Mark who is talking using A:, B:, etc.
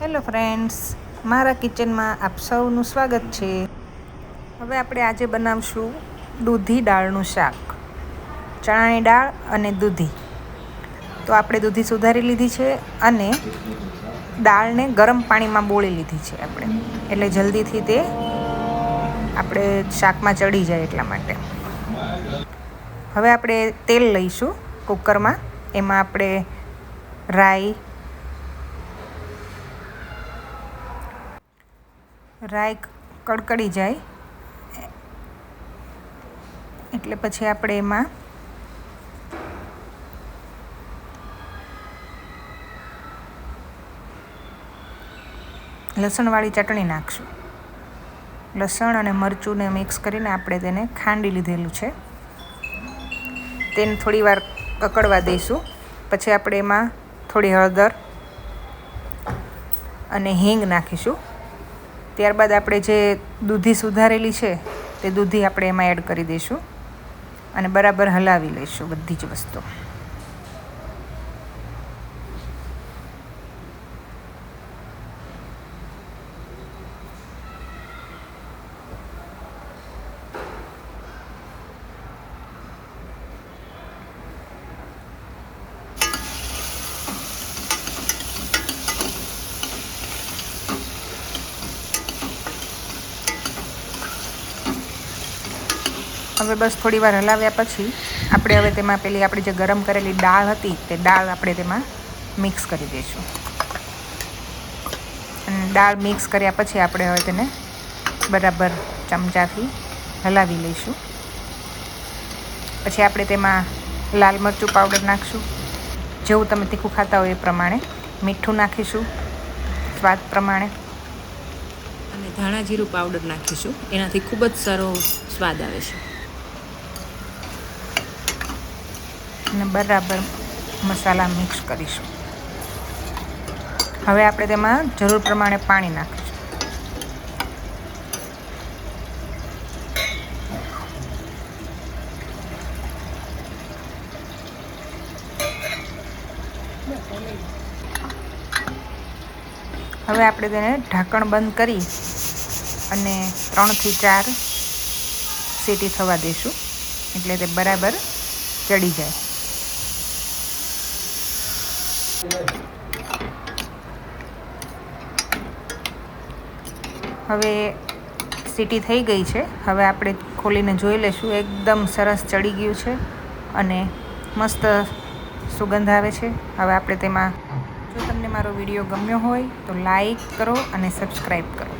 A: Hello friends, મારા કિચનમાં આપ સૌનું સ્વાગત છે. હવે આપણે આજે બનાવશું દૂધી દાળનું શાક. ચણાની દાળ અને દૂધી. તો આપણે દૂધી સુધારી લીધી છે અને દાળને ગરમ પાણીમાં બોળી લીધી છે આપણે. એટલે જલ્દીથી તે આપણે શાકમાં ચડી જાય એટલા માટે. હવે આપણે તેલ લઈશું કુકરમાં. એમાં આપણે રાઈ રાઈ કડકડી જાય. એટલે પછી આપણે એમાં લસણવાળી ચટણી નાખશું. લસણ અને મરચુંને મિક્સ કરીને આપણે તેને ખાંડી લીધેલું છે. તેને થોડી વાર કકડવા દઈશું. પછી આપણે એમાં થોડી હળદર અને હિંગ નાખીશું. ત્યારબાદ આપણે જે દૂધી સુધારેલી છે, તે દૂધી આપણે એમાં એડ કરી દઈશું અને બરાબર હલાવી લઈશું બધી જ વસ્તુ. હવે બસ થોડી વાર હલાવ્યા પછી આપણે હવે તેમાં પેલી આપણી જે ગરમ કરેલી દાળ હતી, તે દાળ આપણે તેમાં મિક્સ કરી દઈશું. અને દાળ મિક્સ કર્યા પછી આપણે હવે તેને બરાબર ચમચાથી હલાવી લઈશું. પછી આપણે તેમાં લાલ મરચું પાવડર નાખશું. જેવું તમે તીખું ખાતા હોય એ પ્રમાણે મીઠું નાખીશું, સ્વાદ પ્રમાણે.
B: અને ધાણા જીરું પાવડર નાખીશું. એનાથી ખૂબ જ સારો સ્વાદ આવે છે.
A: અને બરાબર મસાલા મિક્સ કરીશું. હવે આપણે તેમાં જરૂર પ્રમાણે પાણી નાખીશું. હવે આપણે તેને ઢાંકણ બંધ કરી અને ત્રણથી ચાર સીટી થવા દઈશું એટલે તે બરાબર ચડી જાય. હવે સીટી થઈ ગઈ છે. હવે આપણે ખોલીને જોઈ લઈશું. એકદમ સરસ ચડી ગયું છે અને મસ્ત સુગંધ આવે છે. હવે આપણે તેમાં જો તમને મારો વીડિયો ગમ્યો હોય તો લાઈક કરો અને સબસ્ક્રાઈબ કરો.